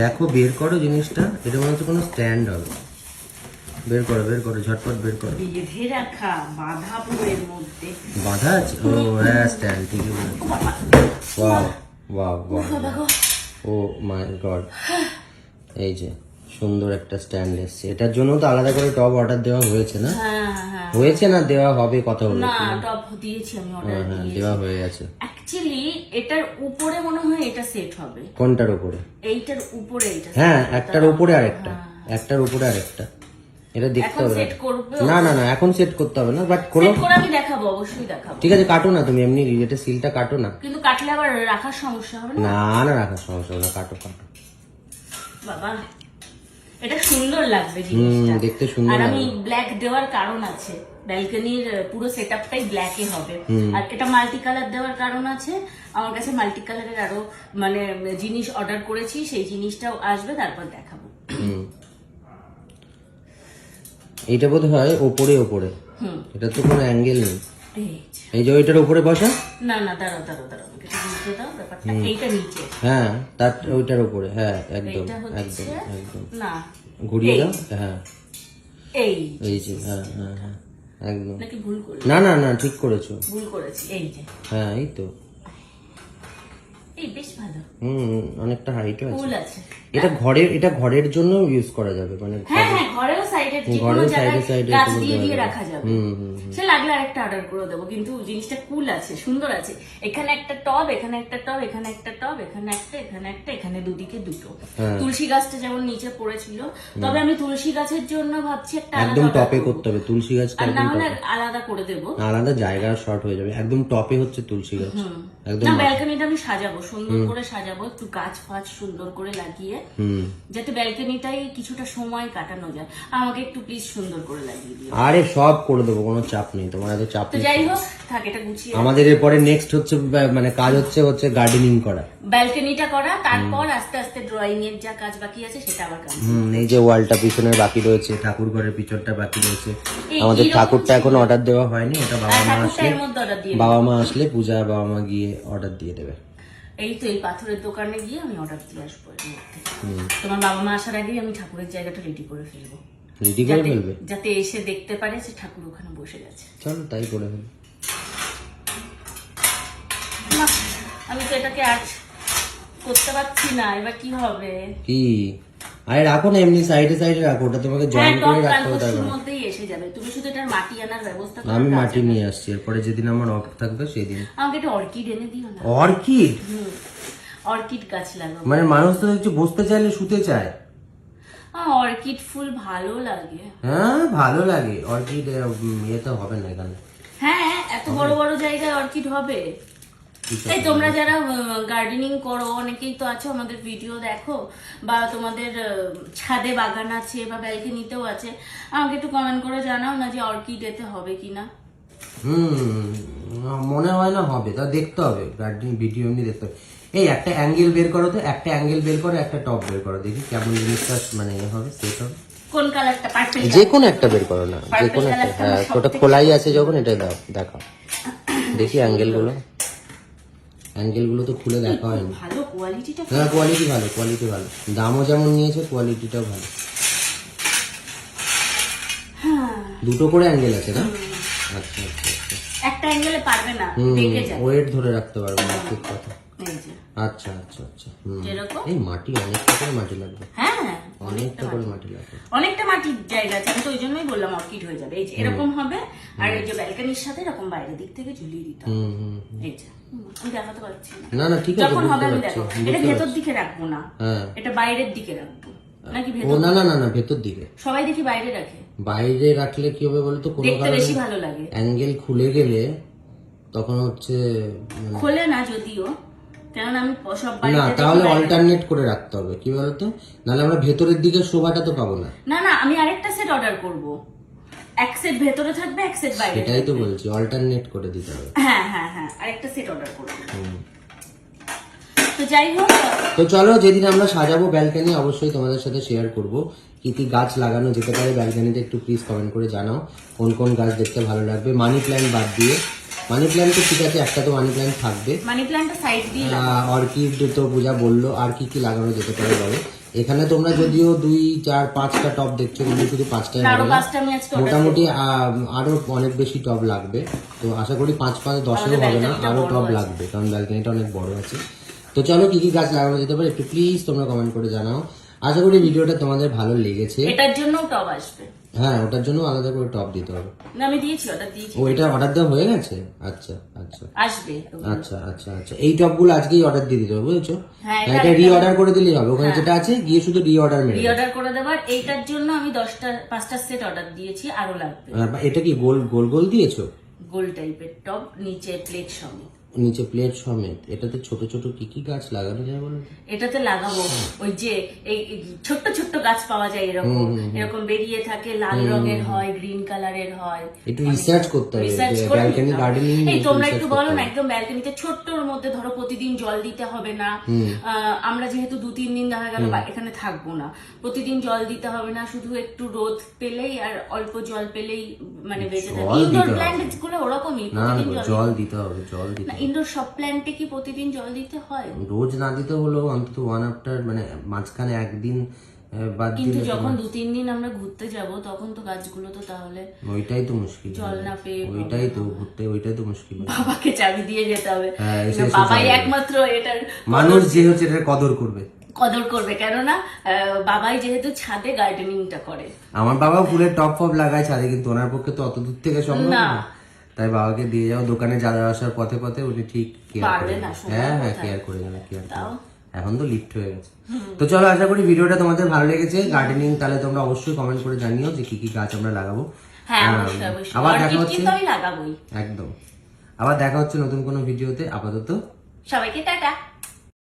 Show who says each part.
Speaker 1: দেখো বের করো জিনিসটা। এটা মনে হচ্ছে কোনো স্ট্যান্ড হবে। বের করো বের করো ঝটপট বের করো।
Speaker 2: বেঁধে রাখা বাঁধা পুরের মধ্যে।
Speaker 1: বাঁধা আছে? ও হ্যাঁ স্ট্যান্ড ঠিকই বলে
Speaker 2: ও বাবা,
Speaker 1: wow wow wow oh my God এই যে। সুন্দর একটা স্ট্যান্ড এসছে এটার জন্য তো আলাদা করে টপ অর্ডার দেওয়া হয়েছে না?
Speaker 2: হ্যাঁ হ্যাঁ।
Speaker 1: হয়েছে না? দেওয়া হবে? কথা হলো
Speaker 2: না টপ দিয়েছি আমি অর্ডার
Speaker 1: হ্যাঁ হ্যাঁ দেওয়া হয়ে গেছে।
Speaker 2: অ্যাকচুয়ালি এটার উপরে মনে হয় এটা সেট হবে।
Speaker 1: কোনটার উপরে?
Speaker 2: এইটার উপরে এটা
Speaker 1: হ্যাঁ একটার উপরে আরেকটা। একটার উপরে আরেকটা। এটা দেখতে হবে। না না না এখন সেট করতে হবে না বাট খোলো
Speaker 2: আমি দেখাবো অবশ্যই দেখাবো।
Speaker 1: ঠিক আছে কাটো না তুমি এমনি এটা সিলটা কাটো না।
Speaker 2: কিন্তু কাটলে আবার রাখার সমস্যা হবে না?
Speaker 1: না না রাখার সমস্যা হবে না কাটো কাটো।
Speaker 2: বাবা। এটা সুন্দর লাগবে জিনিসটা।
Speaker 1: দেখতে সুন্দর
Speaker 2: আর আমি ব্ল্যাক দেওয়ার কারণ আছে। ব্যালকনির পুরো সেটআপটাই ব্ল্যাকে হবে। আর এটা মাল্টি কালার দেওয়ার কারণ আছে। আমার কাছে মাল্টি কালারের আরও মানে জিনিস অর্ডার করেছি সেই জিনিসটাও আসবে তারপর দেখাবো।
Speaker 1: এইটা বোধ হয় ওপরে। ওপরে এটা তো কোনো অ্যাঙ্গেল নেই।
Speaker 2: এই যে।
Speaker 1: ওইটার উপরে বসা?
Speaker 2: না না দাঁড়াও দাঁড়াও দাঁড়াও বুঝতে দাও ব্যাপারটা। এইটা নিচে।
Speaker 1: হ্যাঁ তার ওইটার উপরে হ্যাঁ একদম একদম একদম।
Speaker 2: না
Speaker 1: ঘুরিয়ে দাও হ্যাঁ।
Speaker 2: এই
Speaker 1: এই যে হ্যাঁ হ্যাঁ হ্যাঁ একদম।
Speaker 2: নাকি ভুল
Speaker 1: না না না ঠিক করেছ।
Speaker 2: ভুল করেছি এই যে।
Speaker 1: হ্যাঁ এই তো।
Speaker 2: এই বেশ ভালো।
Speaker 1: হুম অনেকটা হাইটও আছে।
Speaker 2: ফুল আছে।
Speaker 1: এটা ঘরের এটা ঘরের জন্য ইউজ করা যাবে মানে
Speaker 2: হ্যাঁ হ্যাঁ ঘরেও সাইডে যে কোনো জায়গায়
Speaker 1: side এ side এ
Speaker 2: গাছ দিয়ে দিয়ে রাখা যাবে।
Speaker 1: হুম হুম
Speaker 2: সে লাগলে আরেকটা অর্ডার করে দেবো কিন্তু জিনিসটা কুল আছে সুন্দর আছে। এখানে একটা টব এখানে একটা টব এখানে একটা টব এখানে একটা এখানে একটা এখানে দুদিকে দুটো।
Speaker 1: হ্যাঁ।
Speaker 2: তুলসী গাছটা যেমন নিচে পড়েছিল তবে আমি তুলসী গাছের জন্য ভাবছি একটা
Speaker 1: একদম টপে করতে হবে তুলসী গাছটা
Speaker 2: আর না হলে আলাদা করে দেবো।
Speaker 1: আলাদা জায়গা শর্ট হয়ে যাবে একদম টপে হচ্ছে তুলসী গাছ। একদম
Speaker 2: না ব্যালকনিটা আমি সাজাবো সুন্দর করে সাজাবো একটু গাছ ফাছ সুন্দর করে লাগিয়ে
Speaker 1: হুম।
Speaker 2: যাতে ব্যালকনিটাই কিছুটা সময় কাটানো যায়। আমাকে একটু প্লিজ সুন্দর করে লাগিয়ে দিও।
Speaker 1: আরে সব করে দেবো কোনো চাপ নেই তোমার এত চাপ নেই।
Speaker 2: যাই হোক থাক এটা গুছিয়ে
Speaker 1: আমাদের এরপরে নেক্সট হচ্ছে মানে কাজ হচ্ছে হচ্ছে গার্ডেনিং করা।
Speaker 2: ব্যালকনিটা করা তারপর আস্তে আস্তে ড্রয়িং এর যা কাজ বাকি আছে সেটা আবার কাজ।
Speaker 1: হুম এই যে ওয়ালটা পিছনে বাকি রয়েছে ঠাকুর ঘরের পিছনটা বাকি রয়েছে। আমাদের ঠাকুরটা এখন অর্ডার দেওয়া হয়নি ওটা বাবা মা আসলে বাবা মা আসলে পূজা বাবা মা গিয়ে অর্ডার দিয়ে দেবে।
Speaker 2: এই তো এই পাথরের দোকানে গিয়ে আমি অর্ডার দিয়ে আসব এর মধ্যে। তোমার বাবা মা আসার আগেই আমি ঠাকুরের জায়গাটা রেডি করে ফেলব।
Speaker 1: রেডি করে
Speaker 2: যাতে
Speaker 1: ফেলবে?
Speaker 2: যাতে এসে দেখতে পারে যে ঠাকুর ওখানে বসে গেছে।
Speaker 1: চলো তাই করে ফেল।
Speaker 2: না আমি তো এটাকে আজ করতে পারছি না। এবার কি হবে?
Speaker 1: কি? আরে রাখো না এমনি সাইডে সাইডে রাখো ওটা তোমাকে
Speaker 2: হ্যাঁ
Speaker 1: জয়েন করে রাখতে হবে তার
Speaker 2: মধ্যেই এসে যাবে। তুমি শুধু এটার মাটি আনার ব্যবস্থা করো
Speaker 1: আমি মাটি নিয়ে আসছি এরপরে যেদিন আমার অফ থাকবে সেদিন।
Speaker 2: আমাকে একটা অর্কিড এনে দিও না।
Speaker 1: অর্কিড
Speaker 2: অর্কিড গাছ লাগাবো।
Speaker 1: মানে মানুষ তো দেখছি বসতে চাইলে শুতে চায়।
Speaker 2: অর্কিড ফুল ভালো লাগে।
Speaker 1: হ্যাঁ ভালো লাগে। অর্কিড ইয়েতে হবে না এখানে।
Speaker 2: হ্যাঁ এত বড় বড় জায়গায় অর্কিড হবে। এই তোমরা যারা গার্ডেনিং করো অনেকেই তো আছো আমাদের ভিডিও দেখো বা তোমাদের ছাদে বাগান আছে বা ব্যালকনিতেও আছে আমাকে একটু কমেন্ট করে জানাও না যে অর্কিড এতে হবে কিনা।
Speaker 1: হুম মনে হয় না হবে তা দেখতে হবে গার্ডেনিং ভিডিও এমনি দেখতে হবে। এই একটা অ্যাঙ্গেল বের করো তো একটা অ্যাঙ্গেল বের করো একটা টপ বের করো দেখি কেমন জিনিসটা মানে হবে সেট হবে।
Speaker 2: কোন কালারটা পার্পল
Speaker 1: যে কোনো একটা বের করো না যে কোনো একটা হ্যাঁ ওটা খোলাই আছে যখন এটা দাও দেখাও। দেখি অ্যাঙ্গেল গুলো অ্যাঙ্গেলগুলো তো খুলে দেখা হয়নি
Speaker 2: ভালো কোয়ালিটিটা
Speaker 1: হ্যাঁ কোয়ালিটি ভালো কোয়ালিটি ভালো। দামও যেমন নিয়েছে কোয়ালিটিটাও ভালো।
Speaker 2: হ্যাঁ।
Speaker 1: দুটো করে অ্যাঙ্গেল আছে না? আচ্ছা আচ্ছা আচ্ছা।
Speaker 2: একটা অ্যাঙ্গেলে পারবে না বেঁকে যাবে।
Speaker 1: ওয়েট ধরে রাখতে পারব না ঠিক কথা।
Speaker 2: এই যে।
Speaker 1: আচ্ছা আচ্ছা আচ্ছা এই মাটি অনেক করে মাটি লাগবে।
Speaker 2: হ্যাঁ।
Speaker 1: অনেকটা মাটি।
Speaker 2: অনেকটা মাটির জায়গা আছে আমি তো ওই জন্যই বললাম অর্কিড হয়ে যাবে। এই যে এরকম হবে আর এই যে ব্যালকনির সাথে এরকম বাইরের দিক থেকে ঝুলিয়ে দিতে হবে।
Speaker 1: হুম হুম হুম।
Speaker 2: এই যে আমি দেখাতে পারছি না।
Speaker 1: না না ঠিক আছে
Speaker 2: যখন হবে আমি দেখো এটা ভেতর দিকে রাখব না
Speaker 1: হ্যাঁ।
Speaker 2: এটা বাইরের দিকে রাখব। নাকি ভেতর
Speaker 1: না না না না ভেতর দিকে।
Speaker 2: সবাই দেখি বাইরে রাখে।
Speaker 1: বাইরে রাখলে কি হবে বলতো? কোনো কারণে
Speaker 2: বেশি ভালো লাগে।
Speaker 1: অ্যাঙ্গেল খুলে গেলে তখন হচ্ছে মানে
Speaker 2: খোলে না যদিও কেননা আমি সব
Speaker 1: না তাহলে অল্টারনেট করে রাখতে হবে কি বলতো? নাহলে আমরা ভেতরের দিকে শোভাটা তো পাবো না।
Speaker 2: না না আমি আরেকটা সেট অর্ডার করব। এক সেট ভেতরে থাকবে এক সেট বাইরে
Speaker 1: এটাই তো বলছি অল্টারনেট করে দিতে হবে।
Speaker 2: হ্যাঁ হ্যাঁ হ্যাঁ আরেকটা সেট অর্ডার করব। তো যাই হোক।
Speaker 1: তো চলো যেদিন আমরা সাজাবো ব্যালকনি অবশ্যই তোমাদের সাথে শেয়ার করব। কি কি গাছ লাগানো যেতে পারে ব্যালকনিতে একটু প্লিজ কমেন্ট করে জানাও। কোন কোন গাছ দেখতে ভালো লাগবে? মানি প্ল্যান্ট বাদ দিয়ে মানি প্ল্যান্ট তো ঠিক আছে একটা তো মানি প্ল্যান্ট থাকবে
Speaker 2: মানি প্ল্যান্টটা সাইড দিয়ে
Speaker 1: অর্কিড তো পূজা বলল আর কি কি লাগানো যেতে পারে বলো? এখানে তোমরা যদিও দুই চার পাঁচটা টপ দেখছ কিন্তু শুধু পাঁচটাই হবে। না।
Speaker 2: পাঁচটা
Speaker 1: মোটামুটি আরও অনেক বেশি টব লাগবে। তো আশা করি পাঁচ পাঁচ দশেও হবে না
Speaker 2: আরও
Speaker 1: টব লাগবে কারণ ব্যালকনিটা অনেক বড় আছে। তো চলো কি কি গাছ লাগানো যেতে পারে? একটু প্লিজ তোমরা কমেন্ট করে জানাও। আশা করি ভিডিওটা তোমাদের ভালো লেগেছে।
Speaker 2: এটার জন্য টব আসবে।
Speaker 1: হ্যাঁ ওটার জন্য আলাদা করে টপ দিতে হবে।
Speaker 2: না আমি দিয়েছি অর্ডার দিয়েছি।
Speaker 1: ও এটা অর্ডার দেওয়া হয়ে গেছে? আচ্ছা আচ্ছা।
Speaker 2: আসবে
Speaker 1: আচ্ছা আচ্ছা আচ্ছা। এই টপগুলো আজকেই অর্ডার দিয়ে দিতে হবে বুঝেছ?
Speaker 2: হ্যাঁ,
Speaker 1: হ্যাঁ, এটা রি অর্ডার করে দিলেই হবে। ওখানে যেটা আছে গিয়ে শুধু রি অর্ডার মেরে
Speaker 2: রি অর্ডার করে দেবার এইটার জন্য আমি দশটা পাঁচটা সেট অর্ডার দিয়েছি আরও লাগবে।
Speaker 1: এটা কি গোল গোল গোল দিয়েছ?
Speaker 2: গোল টাইপের টপ নিচে প্লেট সমেত।
Speaker 1: নিচে প্লেট সমেত। এটাতে ছোট ছোট কি কি গাছ লাগানো যায় বলো
Speaker 2: এটাতে লাগাবো। ওই যে এই ছোট্ট ছোট্ট গাছ পাওয়া যায় এরকম। এরকম বেরিয়ে থাকে লাল রঙের হয় গ্রিন কালারের হয়।
Speaker 1: একটু রিসার্চ করতে হবে ব্যালকনি গার্ডেনিং
Speaker 2: এই তোমরা একটু বলো না একদম ব্যালকনিতে ছোট্টর মধ্যে ধরো প্রতিদিন জল দিতে হবে না। আমরা যেহেতু দু তিন দিন দেখা গেল বা- এখানে থাকব না। প্রতিদিন জল দিতে হবে না শুধু একটু রোদ পেলেই আর অল্প জল পেলেই মানে বেঁচে থাকে। ইনডোর
Speaker 1: হবে।
Speaker 2: প্ল্যান্টগুলো ওরকমই প্রতিদিন জল
Speaker 1: জল দিতে হবে জল দিতে হবে।
Speaker 2: ইনডোর সব প্ল্যান্টে কি প্রতিদিন জল দিতে হয়?
Speaker 1: রোজ না দিতে হলেও অন্তত ওয়ান আফটার মানে মাঝখানে একদিন বাদ
Speaker 2: কিন্তু যখন দু তিন দিন আমরা ঘুরতে যাব তখন তো গাছগুলো তো তাহলে
Speaker 1: ওইটাই তো মুশকিল
Speaker 2: জল না পেয়ে
Speaker 1: ওইটাই তো ঘুরতে ওইটাই তো মুশকিল
Speaker 2: বাবাকে চাবি দিয়ে যেতে হবে।
Speaker 1: হ্যাঁ,
Speaker 2: বাবাই একমাত্র এটার
Speaker 1: মানুষ যে হচ্ছে এটা কদর করবে।
Speaker 2: কদর করবে কেননা বাবাই যেহেতু ছাদে গার্ডেনিংটা করে।
Speaker 1: আমার বাবা ফুলের টপ ফপ লাগায় ছাদে কিন্তু ওনার পক্ষে তো অত দূর থেকে সম্ভব
Speaker 2: না।
Speaker 1: তাই বাবাকে দিয়ে যাও। দোকানে যাওয়া আসার পথে পথে উনি ঠিক কেয়ার করে হ্যাঁ হ্যাঁ কেয়ার করে যাবে কেয়ার
Speaker 2: করে
Speaker 1: এখন তো লিফট হয়ে গেছে। তো চলো আশা করি ভিডিওটা তোমাদের ভালো লেগেছে। গার্ডেনিং তাহলে তোমরা অবশ্যই কমেন্ট করে জানিও যে কি কি গাছ আমরা লাগাবো।
Speaker 2: হ্যাঁ
Speaker 1: আবার দেখা হচ্ছে। একদম। আবার দেখা হচ্ছে নতুন কোনো ভিডিওতে। আপাতত
Speaker 2: সবাইকে টাটা।